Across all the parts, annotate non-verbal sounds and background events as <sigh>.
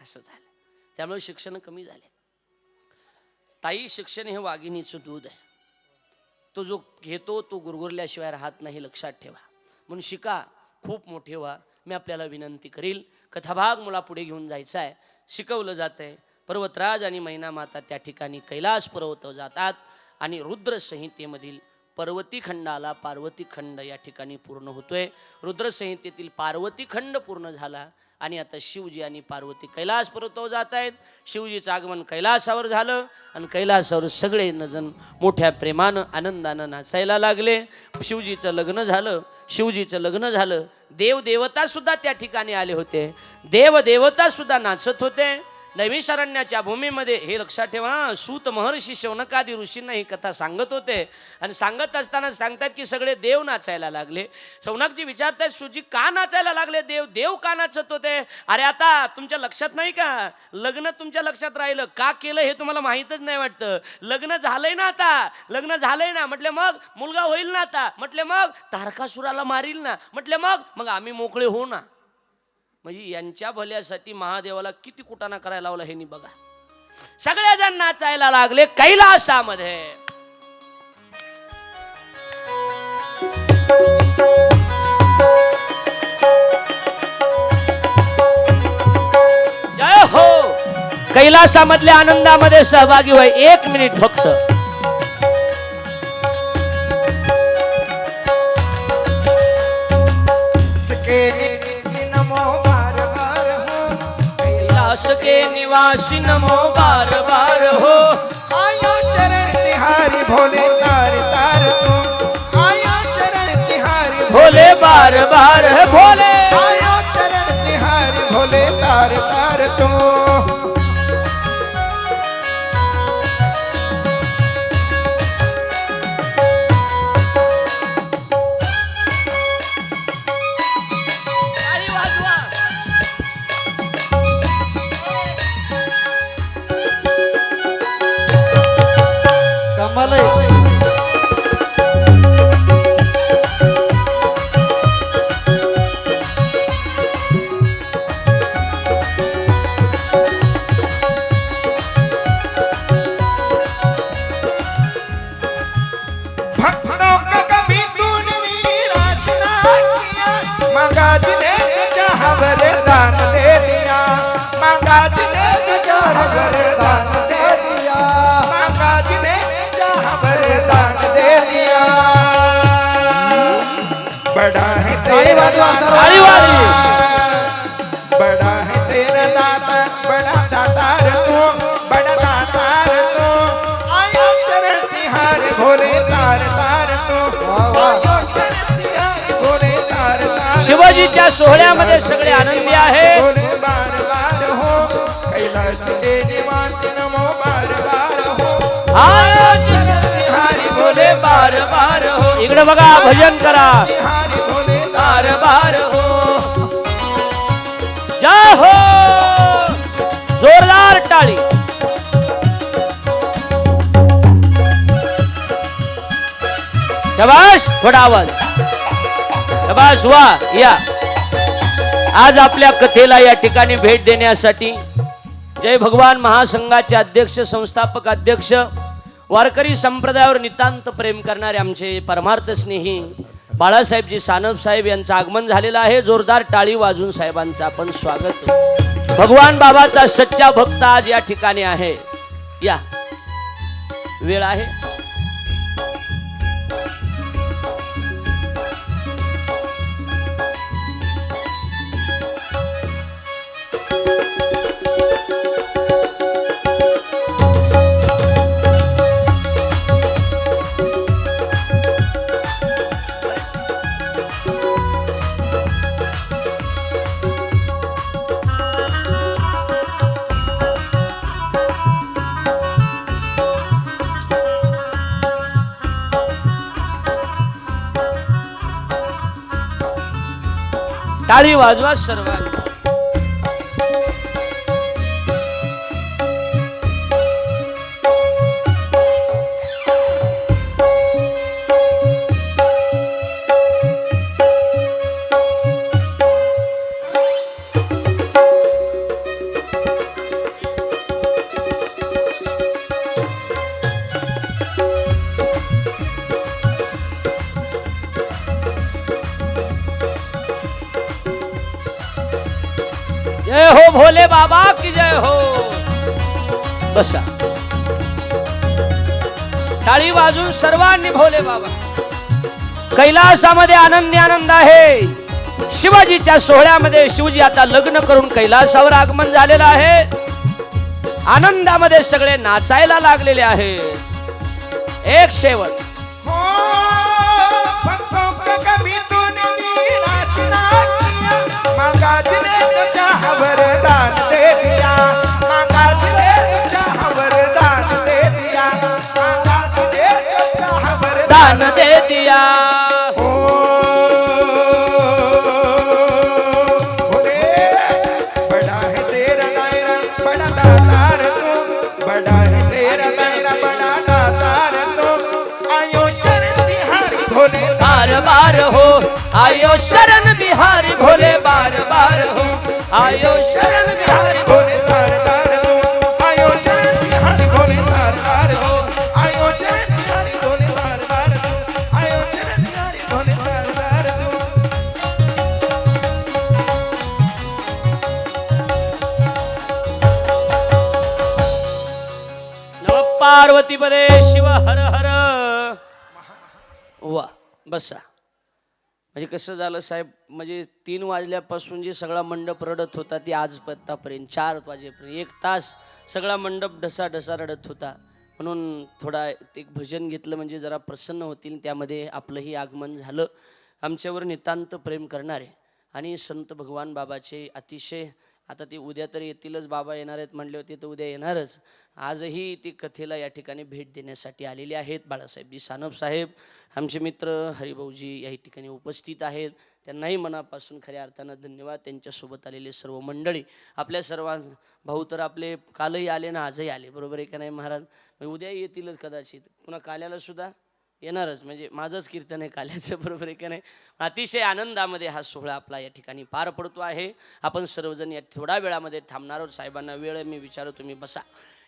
असं झालं. त्यामुळे शिक्षण कमी झाले ताई शिक्षण हे वाघिणीचं दूध आहे. तो जो घेतो तो गुरगुरल्याशिवाय राहत नाही लक्षात ठेवा. म्हणून शिका खूप मोठे व्हा. मी आपल्याला विनंती करील कथाभाग मुला पुढे घेऊन जायचा आहे शिकवलं जात आहे पर्वतराज आणि मैना माता त्या ठिकाणी कैलास पर्वत जातात आणि रुद्र संहितेमधील पर्वती खंडाला पार्वती खंड या ठिकाणी पूर्ण होतोय. रुद्रसंहितेतील पार्वती खंड पूर्ण झाला आणि आता शिवजी आणि पार्वती कैलास पर्वतावर जात आहेत. शिवजीचं आगमन कैलासावर झालं आणि कैलासावर सगळे नजन मोठ्या प्रेमानं आनंदानं नाचायला लागले. शिवजीचं लग्न झालं शिवजीचं लग्न झालं. देवदेवतासुद्धा त्या ठिकाणी आले होते. देवदेवतासुद्धा नाचत होते. नैमिषारण्याच्या भूमीमध्ये हे लक्षात ठेवा सूत महर्षी शौनकादी ऋषींना ही कथा सांगत होते. आणि सांगत असताना सांगतात की सगळे देव नाचायला लागले. शौनकजी विचारतात सुजी का नाचायला लागले देव? देव का नाचत होते? अरे आता तुमच्या लक्षात नाही का? लग्न तुमच्या लक्षात राहिलं. का केलं हे तुम्हाला माहीतच नाही वाटतं. लग्न झालंय ना आता? लग्न झालंय ना? म्हटले मग मुलगा होईल ना आता? म्हटले मग तारकासुराला मारील ना? म्हटले मग मग आम्ही मोकळे होऊ ना? म्हणजे यांच्या भल्यासाठी महादेवाला किती कुटाणा करायला लावला हे नी बघा. सगळेजण नाचायला लागले कैलासामध्ये. जय हो. कैलासामधल्या आनंदामध्ये सहभागी व्हाय एक मिनिट फक्त. कैलास के निवासी नमो बार बार हो। आयो चरण तिहारी भोले तार तार तू आयो चरण तिहारी भोले बार बार है। भोले Come on, come. टाळी वाजली. बड़ा है तेरा दाता बड़ा दातार तू बड़ा दातार तू आयो चरण तिहार भोले तार तार तू। आयो चरण तिहार भोले तार तार शिवाजीच्या सोहळ्यामध्ये सगळे आनंदी आहे। भोले बार बार हो। कैलाश निवास नमो बार बार हो। आज तिहारी भोले बार बार हो। इकडे बघा भजन करा। तिहारी बार बार हो। जय हो। जोरदार टाळी। शबाश थोडा आवाज. शबाश वा या. आज आपल्या कथेला या ठिकाणी भेट देण्यासाठी जय भगवान महासंघाचे अध्यक्ष संस्थापक अध्यक्ष वारकरी संप्रदायावर नितांत प्रेम करणारे आमचे परमार्थ स्नेही बाळासाहेबजी सानप साहेब यांचं आगमन झालेलं आहे. जोरदार टाळी वाजून साहेबांचं आपण स्वागत भगवान बाबाचा सच्चा भक्त आज या ठिकाणी आहे. या. वेळ आहे? टाळी वाजवा सर्वांनी. जय हो भोले बाबा की जय हो। बसा। टाळी वाजून सर्वांनी भोले बाबा। कैलासामध्ये आनंदी आनंद आहे। शिवाजीच्या सोहळ्यामध्ये शिवजी आता लग्न करून कैलासावर आगमन झालेलं आहे। आनंदामध्ये सगळे नाचायला लागलेले आहे। एक शेवट। हो वरदान दे पार्वती पदे शिव हर हर. वा बसा. म्हणजे कसं झालं साहेब म्हणजे तीन वाजल्यापासून जे सगळा मंडप रडत होता ती आज पत्तापर्यंत चार वाजेपर्यंत एक तास सगळा मंडप ढसा ढसा रडत होता. म्हणून थोडा एक भजन घेतलं म्हणजे जरा प्रसन्न होतील त्यामध्ये आपलंही आगमन झालं. आमच्यावर नितांत प्रेम करणारे आणि संत भगवान बाबाचे अतिशय आता ते उद्या तर येतीलच बाबा येणार आहेत म्हणले होते तर उद्या येणारच. आजही ती कथेला या ठिकाणी भेट देण्यासाठी आलेली आहेत. बाळासाहेबजी सानप साहेब आमचे मित्र हरिभाऊजी या ठिकाणी उपस्थित आहेत. त्यांनाही मनापासून खऱ्या अर्थानं धन्यवाद. त्यांच्यासोबत आलेले सर्व मंडळी आपल्या सर्वां भाऊ तर आपले कालही आले ना आजही आले. बरोबर आहे का नाही महाराज? मग उद्या येतीलच कदाचित. पुन्हा काल्याला सुद्धा? येणारच. म्हणजे माझंच कीर्तन आहे काल्याचं <laughs> बरोबर आहे का नाही? अतिशय आनंदामध्ये हा सोहळा आपला या ठिकाणी पार पडतो आहे. आपण सर्वजण या थोड्या वेळामध्ये थांबणार आहोत. साहेबांना वेळ मी विचारतो तुम्ही बसा.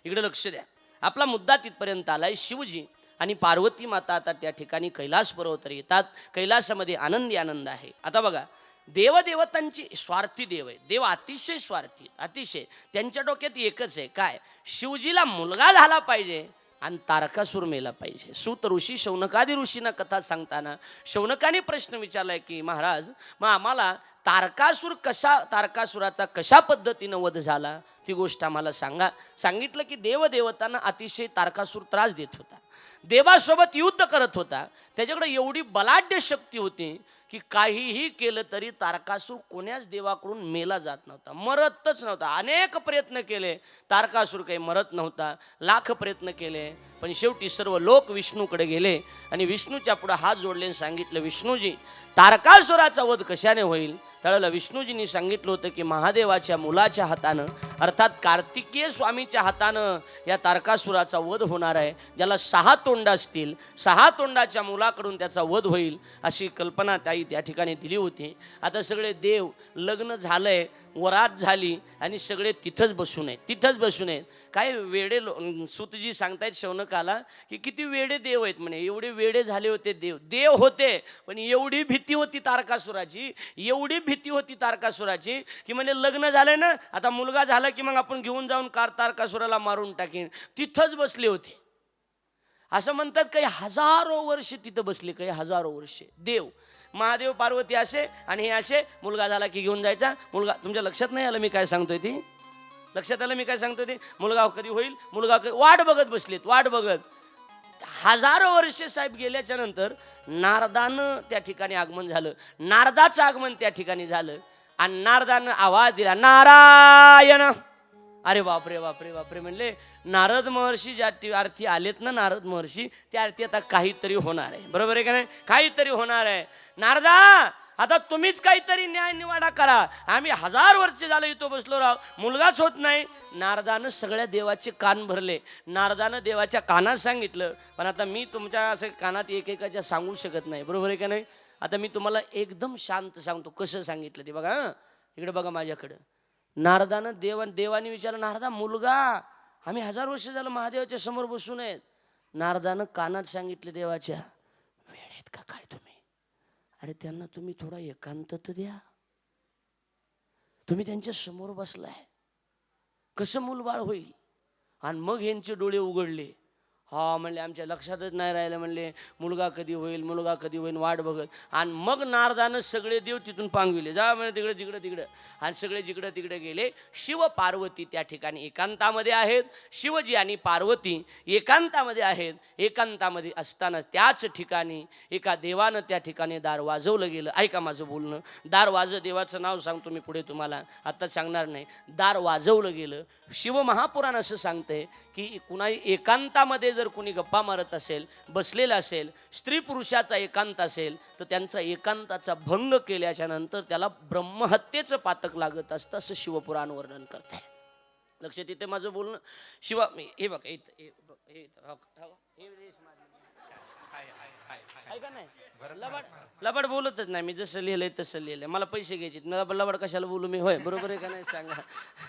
इकडे लक्ष द्या. आपला मुद्दा तिथपर्यंत आलाय. शिवजी आणि पार्वती माता आता त्या ठिकाणी कैलास पर्वतर येतात. कैलासामध्ये आनंदी आनंद आहे. आता बघा देवदेवतांची स्वार्थी देव आहे देव अतिशय स्वार्थी अतिशय. त्यांच्या डोक्यात एकच आहे. काय? शिवजीला मुलगा झाला पाहिजे. आणि तारकासूर मेला पाहिजे. सूत ऋषी शौनकादी ऋषींना कथा सांगताना शौनकाने प्रश्न विचारलाय की महाराज मग आम्हाला तारकासूर कशा तारकासुराचा कशा पद्धतीनं वध झाला? ती गोष्ट आम्हाला सांगा. सांगितलं की देवदेवतांना अतिशय तारकासूर त्रास देत होता. देवासोबत युद्ध करत होता. त्याच्याकडे एवढी बलाढ्य शक्ती होती. की काहीही केलं तरी तारकासूर कोण्याच देवाकडून मेला जात नव्हता मरतच नव्हता. अनेक प्रयत्न केले तारकासूर काही मरत नव्हता लाख प्रयत्न केले पण शेवटी सर्व लोक विष्णूकडे गेले आणि विष्णूच्या पुढे हात जोडले आणि सांगितलं विष्णूजी तारकासुराचा वध कशाने होईल? त्यावेळेला विष्णूजींनी सांगितलं होतं की महादेवाच्या मुलाच्या हातानं अर्थात कार्तिकीय स्वामीच्या हातानं या तारकासुराचा वध होणार आहे ज्याला सहा तोंड असतील. सहा तोंडाच्या मुलाकडून त्याचा वध होईल अशी कल्पना ताई त्या ठिकाणी दिली होती. आता सगळे देव लग्न झालंय वरात झाली आणि सगळे तिथंच बसून आहेत तिथंच बसून आहेत. काय वेडे लो सुतजी सांगतायत शौनकाला की किती वेडे देव आहेत म्हणे. एवढे वेडे झाले होते देव. देव होते पण एवढी भीती होती तारकासुराची एवढी भीती होती तारकासुराची की म्हणे लग्न झालं ना आता मुलगा झाला की मग आपण घेऊन जाऊन कार तारकासुराला मारून टाकेन. तिथंच बसले होते. असं म्हणतात काही हजारो वर्ष तिथं बसले काही हजारो वर्षे. देव. महादेव पार्वती असे आणि हे असे. मुलगा झाला की घेऊन जायचा. मुलगा तुमच्या लक्षात नाही आलं मी काय सांगतोय ती? लक्षात आलं मी काय सांगतोय ते? मुलगा कधी होईल? मुलगा कधी वाट बघत बसलेत वाट बघत. हजारो वर्षे साहेब गेल्याच्यानंतर नारदानं त्या ठिकाणी आगमन झालं. नारदाचं आगमन त्या ठिकाणी झालं. आणि नारदानं आवाज दिला नारायण! अरे बापरे बापरे बापरे म्हणले नारद महर्षी ज्या ती अर्थी आलेत ना नारद महर्षी त्या अर्थी आता काहीतरी होणार आहे. बरोबर आहे का नाही? काहीतरी होणार आहे. नारदा आता तुम्हीच काहीतरी न्याय निवाडा करा. आम्ही हजार वर्ष झालं इथं बसलो राव. मुलगाच होत नाही. नारदानं सगळ्या देवाचे कान भरले. नारदानं देवाच्या कानात सांगितलं. पण आता मी तुमच्या असं कानात एकेकाच्या सांगू शकत नाही. बरोबर आहे का नाही? आता मी तुम्हाला एकदम शांत सांगतो. कसं सांगितलं ते बघा इकडे बघा माझ्याकडं. नारदानं देवा देवाने विचारलं नारदा मुलगा आम्ही हजार वर्ष झालं महादेवाच्या समोर बसून आहेत. नारदानं कानात सांगितले देवाच्या वेळेत का काय तुम्ही? अरे त्यांना तुम्ही थोडा एकांत तर द्या. तुम्ही त्यांच्यासमोर बसलाय. कसं मूलबाळ होईल? आणि मग यांचे डोळे उघडले. हा म्हणले आमच्या लक्षातच नाही राहिलं म्हणले मुलगा कधी होईल मुलगा कधी होईल वाट बघत. आणि मग नारदानं सगळे देव तिथून पांगविले. जा म्हणजे तिकडे तिकडे तिकडं. आणि सगळे जिकडं तिकडे गेले. शिव पार्वती त्या ठिकाणी एकांतामध्ये आहेत. शिवजी आणि पार्वती एकांतामध्ये आहेत. एकांतामध्ये असताना त्याच ठिकाणी एका देवानं त्या ठिकाणी दार वाजवलं गेलं. ऐका माझं बोलणं. दार वाज देवाचं नाव सांगतो मी पुढे तुम्हाला. आत्ता सांगणार नाही. दार वाजवलं गेलं. शिवमहापुराण असं सांगते की कुणाही एकांतामध्ये जर कुणी गप्पा मारत असेल बसलेला असेल स्त्री पुरुषाचा एकांत असेल तर त्यांचा एकांताचा भंग केल्याच्यानंतर त्याला ब्रह्महत्येचं पातक लागत असतं असं शिवपुराण वर्णन करते लक्षात येते माझं बोलणं शिवा हे बघ हे हे बघ, हे हो, हो, हे रेश माझी. आहे का नाही? लबाड लबाड बोलतच नाही मी जसं लिहिलंय तसं लिहिलंय. मला पैसे घ्यायचे लबाड लबाड कशाला बोलू मी? होय बरोबर आहे का नाही? सांगा.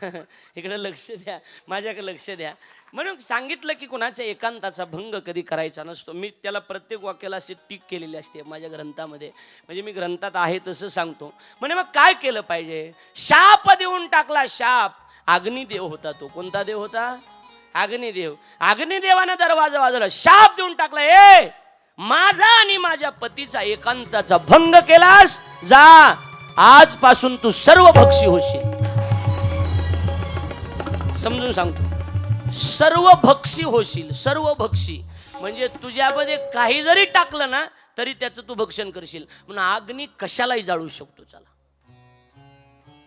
<laughs> इकडे लक्ष द्या. माझ्याकडे लक्ष द्या. म्हणून सांगितलं की कुणाच्या एकांताचा भंग कधी करायचा नसतो. मी त्याला प्रत्येक वाक्याला अशी टीक केलेली असते माझ्या ग्रंथामध्ये. म्हणजे मी ग्रंथात आहे तसं सांगतो. म्हणजे मग काय केलं पाहिजे? शाप देऊन टाकला शाप. अग्निदेव होता तो. कोणता देव होता? अग्निदेव. अग्निदेवानं दरवाजा वाजवला. शाप देऊन टाकला. ए! माझा आणि माझ्या पतीचा एकांताचा भंग केलास जा आजपासून तू सर्व भक्षी होशील. समजून सांगतो. सर्व भक्षी होशील सर्व भक्षी म्हणजे तुझ्यामध्ये काही जरी टाकलं ना तरी त्याचं तू भक्षण करशील. म्हणून अग्नी कशालाही जाळू शकतो चला.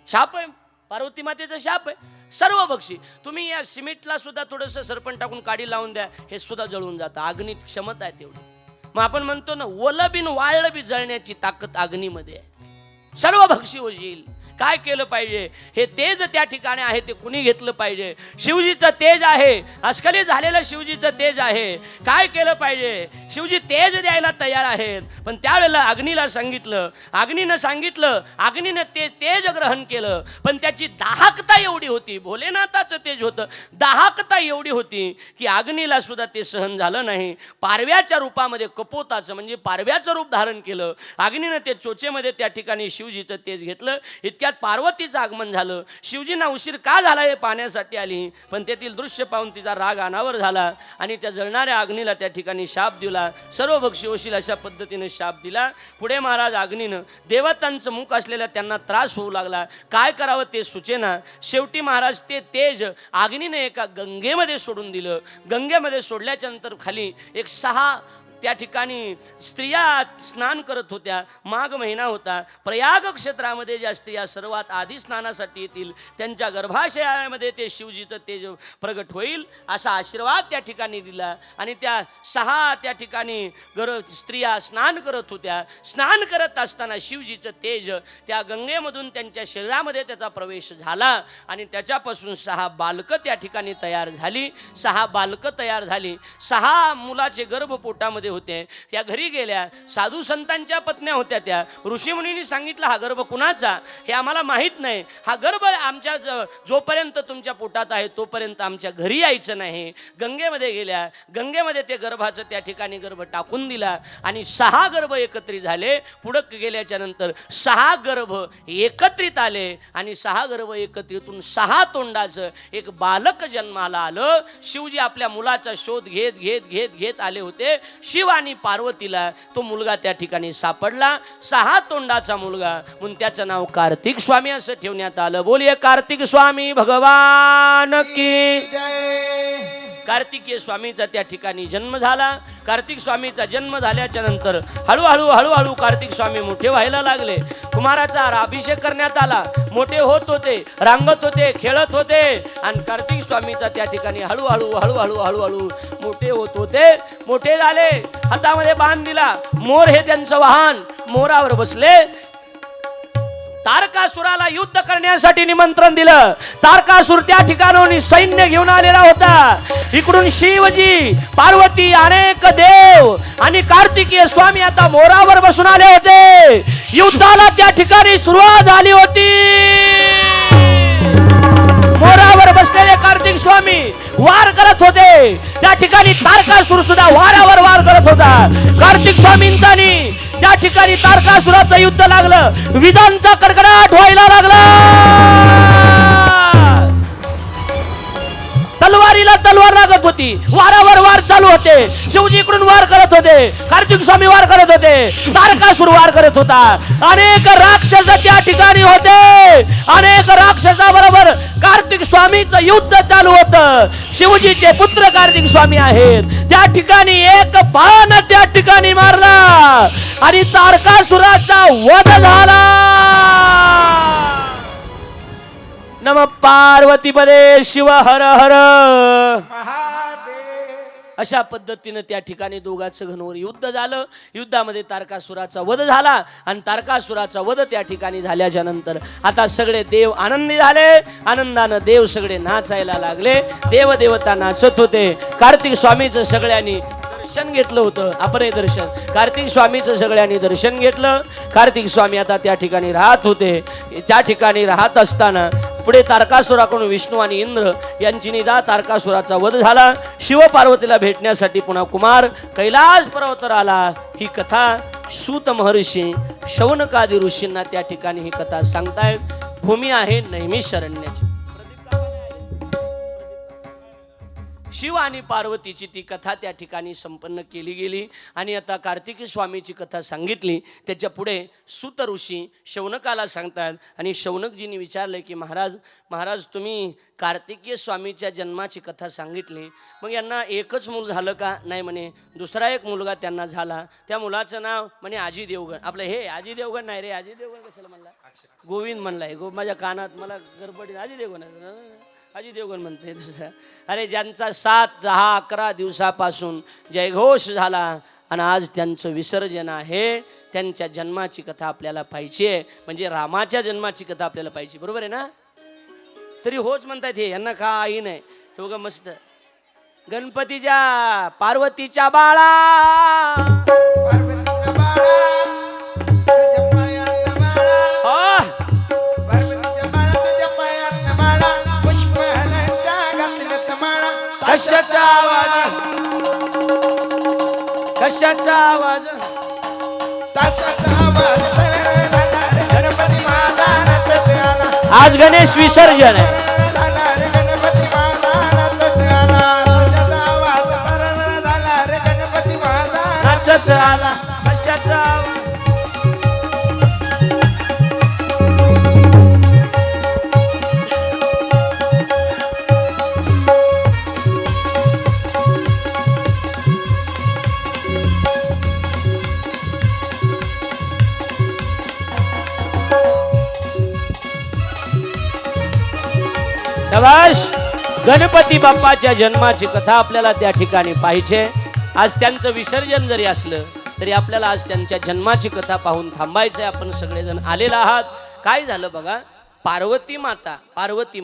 शाप आहे. पार्वती मातेचा शाप आहे. सर्व भक्षी तुम्ही या सिमेंटला सुद्धा थोडंसं सरपण टाकून काडी लावून द्या हे सुद्धा जळून जातं. अग्नीत क्षमता आहे तेवढी. मग आपण म्हणतो ना ओलं बिन वाळलं बी जळण्याची ताकद अग्नीमध्ये आहे. सर्व भक्षी होईल काय केलं पाहिजे? हे तेज त्या ठिकाणी आहे ते कुणी घेतलं पाहिजे? शिवजीचं तेज आहे. अस्खलित झालेलं शिवजीचं तेज आहे. काय केलं पाहिजे? शिवजी तेज द्यायला तयार आहेत. पण त्यावेळेला अग्नीला सांगितलं अग्नीनं सांगितलं अग्नीनं ते तेज ग्रहण केलं. पण त्याची दाहकता एवढी होती. भोलेनाथाचं तेज होतं. दाहकता एवढी होती की अग्नीला सुद्धा ते सहन झालं नाही. पारव्याच्या रूपामध्ये कपोताचं म्हणजे पारव्याचं रूप धारण केलं. अग्नीनं ते चोचेमध्ये त्या ठिकाणी शिवजीचं तेज घेतलं. त्यात पार्वतीचं आगमन झालं. शिवजींना उशीर का झाला हे पाहण्यासाठी आली. पण तेथील दृश्य पाहून तिचा राग अनावर झाला आणि त्या जळणाऱ्या अग्नीला त्या ठिकाणी शाप दिला. सर्व भक्षी होशील अशा पद्धतीने शाप दिला. पुढे महाराज अग्नीनं देवतांचं मुख असलेल्या त्यांना त्रास होऊ लागला. काय करावं ते सुचेना. शेवटी महाराज ते तेज अग्नीने एका गंगेमध्ये सोडून दिलं. गंगेमध्ये सोडल्याच्या नंतर खाली एक सहा त्या ठिकाणी स्त्रिया स्नान करत होत्या माघ महिना होता. प्रयाग क्षेत्रामध्ये ज्या स्त्रिया सर्वात आधी स्नानासाठी येतील त्यांच्या गर्भाशयामध्ये ते शिवजीचं तेज प्रगट होईल असा आशीर्वाद त्या ठिकाणी दिला. आणि त्या सहा त्या ठिकाणी गर स्त्रिया स्नान करत होत्या. स्नान करत असताना शिवजीचं तेज त्या गंगेमधून त्यांच्या शरीरामध्ये त्याचा प्रवेश झाला आणि त्याच्यापासून सहा बालकं त्या ठिकाणी तयार झाली. सहा बालकं तयार झाली. सहा मुलाचे गर्भ पोटामध्ये होते. त्या घरी गेल्या. साधू संतांच्या पत्न्या होत्या त्या. ऋषीमुनींनी सांगितलं हा गर्भ कुणाचा? हे आम्हाला माहीत नाही. हा गर्भ आमच्या जोपर्यंत तुमच्या पोटात आहे तोपर्यंत आमच्या घरी यायचं नाही. गंगेमध्ये गेल्या. गंगेमध्ये ते गर्भाचं त्या ठिकाणी गर्भ टाकून दिला आणि सहा गर्भ एकत्रित झाले. पुढं गेल्याच्यानंतर सहा गर्भ एकत्रित आले आणि सहा गर्भ एकत्रितून सहा तोंडाचं एक बालक जन्माला आलं. शिवजी आपल्या मुलाचा शोध घेत घेत घेत घेत आले होते. शिव आणि पार्वतीला तो मुलगा त्या ठिकाणी सापडला. सहा तोंडाचा मुलगा. म्हणून त्याचं नाव कार्तिक स्वामी असं ठेवण्यात आलं. बोलिये कार्तिक स्वामी भगवान की जय. कार्तिकीय स्वामीचा त्या ठिकाणी जन्म झाला. कार्तिक स्वामीचा जन्म झाल्याच्यानंतर हळूहळू हळूहळू कार्तिक स्वामी मोठे व्हायला लागले. कुमाराचा अभिषेक करण्यात आला. मोठे होत होते रांगत होते खेळत होते. आणि कार्तिक स्वामीचा त्या ठिकाणी हळूहळू हळूहळू हळूहळू मोठे होत होते. मोठे झाले. हातामध्ये बाण दिला. मोर हे त्यांचं वाहन. मोरावर बसले. तारकासुराला युद्ध करण्यासाठी निमंत्रण दिलं. तारकासुर त्या ठिकाणाहून सैन्य घेऊन आलेला होता. इकडून शिवजी पार्वती अनेक देव आणि कार्तिकीय स्वामी आता मोरावर बसून आले होते. युद्धाला त्या ठिकाणी सुरुवात झाली होती. मोरावर बसलेले कार्तिक स्वामी वार करत होते. त्या ठिकाणी तारकासूर सुद्धा वारावर वार करत होता. कार्तिक स्वामींचा त्या ठिकाणी तारकासुराचं युद्ध लागलं. विजांचा कडकडाट व्हायला लागला. तलवारीला तलवार लागत होती. वारावर वार चालू होते. शिवजी इकडून वार करत होते. कार्तिक स्वामी वार करत होते. तारकासुर वार करत होता. अनेक राक्षस त्या ठिकाणी होते. अनेक राक्षसाबरोबर कार्तिक स्वामीचं युद्ध चालू होत. शिवजीचे पुत्र कार्तिक स्वामी आहेत. त्या ठिकाणी एक बाण आणि तारकासुराचा वध झाला. नम पार्वती पदे शिव हर हर. महादेव. अशा पद्धतीनं त्या ठिकाणी दोघांचं घनवर युद्ध झालं. युद्धामध्ये तारकासुराचा वध झाला आणि तारकासुराचा वध त्या ठिकाणी झाल्याच्यानंतर आता सगळे देव आनंदी झाले. आनंदानं देव सगळे नाचायला लागले. देव देवता नाचत होते. कार्तिक स्वामीचं सगळ्यांनी दर्शन घेतलं होतं अपरे दर्शन. कार्तिक स्वामीचं सगळ्यांनी दर्शन घेतलं. कार्तिक स्वामी आता त्या ठिकाणी राहत होते. त्या ठिकाणी राहत असताना पुढे तारकासुराकडून विष्णू आणि इंद्र यांची निदा तारकासुराचा वध झाला. शिवपार्वतीला भेटण्यासाठी पुन्हा कुमार कैलास पर्वतर आला. ही कथा सूत महर्षी शौनकादी ऋषींना त्या ठिकाणी ही कथा सांगतायत. भूमी आहे नेहमी शरण्याची. शिव आणि पार्वतीची ती कथा त्या ठिकाणी संपन्न केली गेली. आणि आता कार्तिकी स्वामीची कथा सांगितली. त्याच्या पुढे सुत ऋषी शौनकाला सांगतात. आणि शौनकजींनी विचारलं की महाराज महाराज तुम्ही कार्तिकीय स्वामीच्या जन्माची कथा सांगितली. मग यांना एकच मूल झालं का? नाही म्हणे. दुसरा एक मुलगा त्यांना झाला. त्या मुलाचं नाव म्हणे आजी देवगण. आपलं हे आजी देवगण नाही रे. आजी देवगण कशाला म्हणला? गोविंद म्हणलाय गो माझ्या कानात मला गडबडीत आजी देवगण हाजी देवगण म्हणते दुसरा अरे ज्यांचा सात दहा अकरा दिवसापासून जयघोष झाला आणि आज त्यांचं विसर्जन आहे त्यांच्या जन्माची कथा आपल्याला पाहिजे म्हणजे रामाच्या जन्माची कथा आपल्याला पाहिजे बरोबर आहे ना? तरी होच म्हणतात हे यांना काही नाही. हे बघा मस्त. गणपतीच्या पार्वतीच्या बाळा! पार्वतीच्या बाळा! आवाज. ताशाचा गणपती आज गणेश विसर्जन आहे. गणपती बाप्पाच्या जन्माची कथा आपल्याला त्या ठिकाणी पाहिजे. आज त्यांचं विसर्जन जरी असलं तरी आपल्याला आज त्यांच्या जन्माची कथा पाहून थांबायचं आहे आपण सगळेजण आलेला आहात. काय झालं बघा? पार्वती माता पार्वती